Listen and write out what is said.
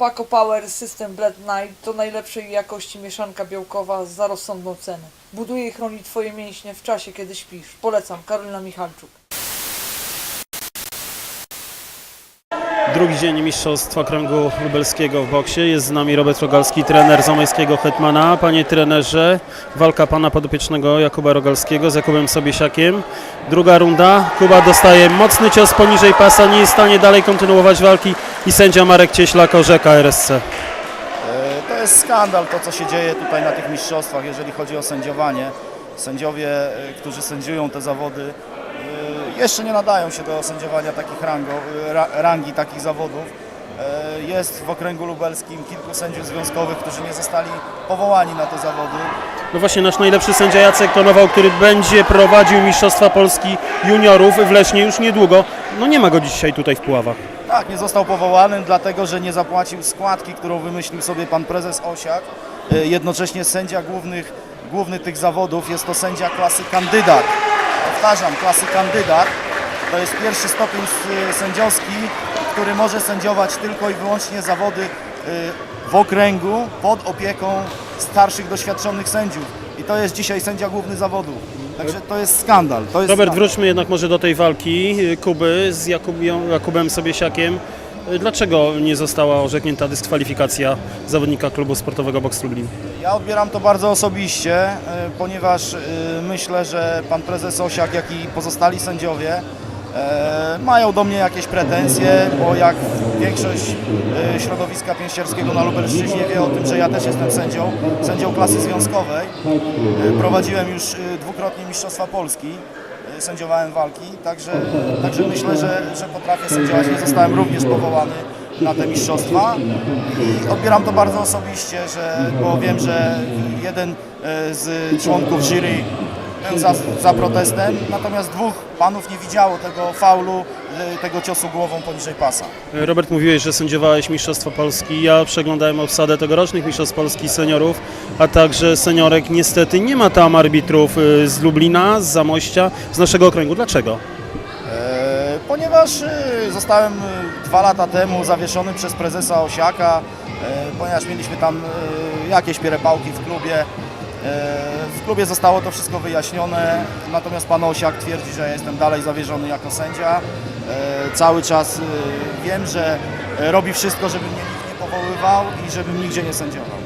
Paco Power System Blend Night to najlepszej jakości mieszanka białkowa za rozsądną cenę. Buduje i chroni Twoje mięśnie w czasie, kiedy śpisz. Polecam, Karolina Michalczuk. Drugi dzień Mistrzostwa Kręgu Lubelskiego w boksie. Jest z nami Robert Rogalski, trener zamojskiego Hetmana. Panie trenerze, walka pana podopiecznego Jakuba Rogalskiego z Jakubem Sobiesiakiem. Druga runda. Kuba dostaje mocny cios poniżej pasa, nie jest w stanie dalej kontynuować walki i sędzia Marek Cieślak orzeka RSC. E, To jest skandal to, co się dzieje tutaj na tych mistrzostwach, jeżeli chodzi o sędziowanie. Sędziowie, e, którzy sędziują te zawody, e, jeszcze nie nadają się do sędziowania takich rango, ra, rangi takich zawodów. Jest w okręgu lubelskim kilku sędziów związkowych, którzy nie zostali powołani na te zawody. No właśnie nasz najlepszy sędzia Jacek Tonował, który będzie prowadził Mistrzostwa Polski juniorów w Lesznie już niedługo. No nie ma go dzisiaj tutaj w Puławach. Tak, nie został powołany, dlatego że nie zapłacił składki, którą wymyślił sobie pan prezes Osiak. E, Jednocześnie sędzia głównych, główny tych zawodów jest to sędzia klasy kandydat. Powtarzam, klasy kandydat. To jest pierwszy stopień s- sędziowski, który może sędziować tylko i wyłącznie zawody e, w okręgu pod opieką starszych, doświadczonych sędziów. I to jest dzisiaj sędzia główny zawodu. Także to jest skandal. To jest Robert, skandal. wróćmy jednak może do tej walki y, Kuby z Jakubią, Jakubem Sobiesiakiem. Y, Dlaczego nie została orzeknięta dyskwalifikacja zawodnika klubu sportowego Box Lublin? Ja odbieram to bardzo osobiście, y, ponieważ myślę, że pan prezes Osiak, jak i pozostali sędziowie e, mają do mnie jakieś pretensje, bo jak większość y, środowiska pięścierskiego na Lubelszczyźnie wie o tym, że ja też jestem sędzią, sędzią klasy związkowej. Y, Prowadziłem już y, dwukrotnie Mistrzostwa Polski, y, sędziowałem walki, także, także myślę, że, że potrafię sędziować. Nie zostałem również powołany na te mistrzostwa i odbieram to bardzo osobiście, że, bo wiem, że jeden e, z członków jury był za, za protestem, natomiast dwóch panów nie widziało tego faulu, e, tego ciosu głową poniżej pasa. Y, Robert, mówiłeś, że sędziowałeś Mistrzostwa Polski. Ja przeglądałem obsadę tegorocznych Mistrzostw Polski seniorów, a także seniorek. Niestety nie ma tam arbitrów y, z Lublina, z Zamościa, z naszego okręgu. Dlaczego? E, Ponieważ e, zostałem dwa lata temu zawieszony przez prezesa Osiaka, e, ponieważ mieliśmy tam jakieś pierepałki w klubie. E, W klubie zostało to wszystko wyjaśnione, natomiast pan Osiak twierdzi, że jestem dalej zawieszony jako sędzia. E, Cały czas e, wiem, że robi wszystko, żeby mnie nikt nie powoływał i żebym nigdzie nie sędziował.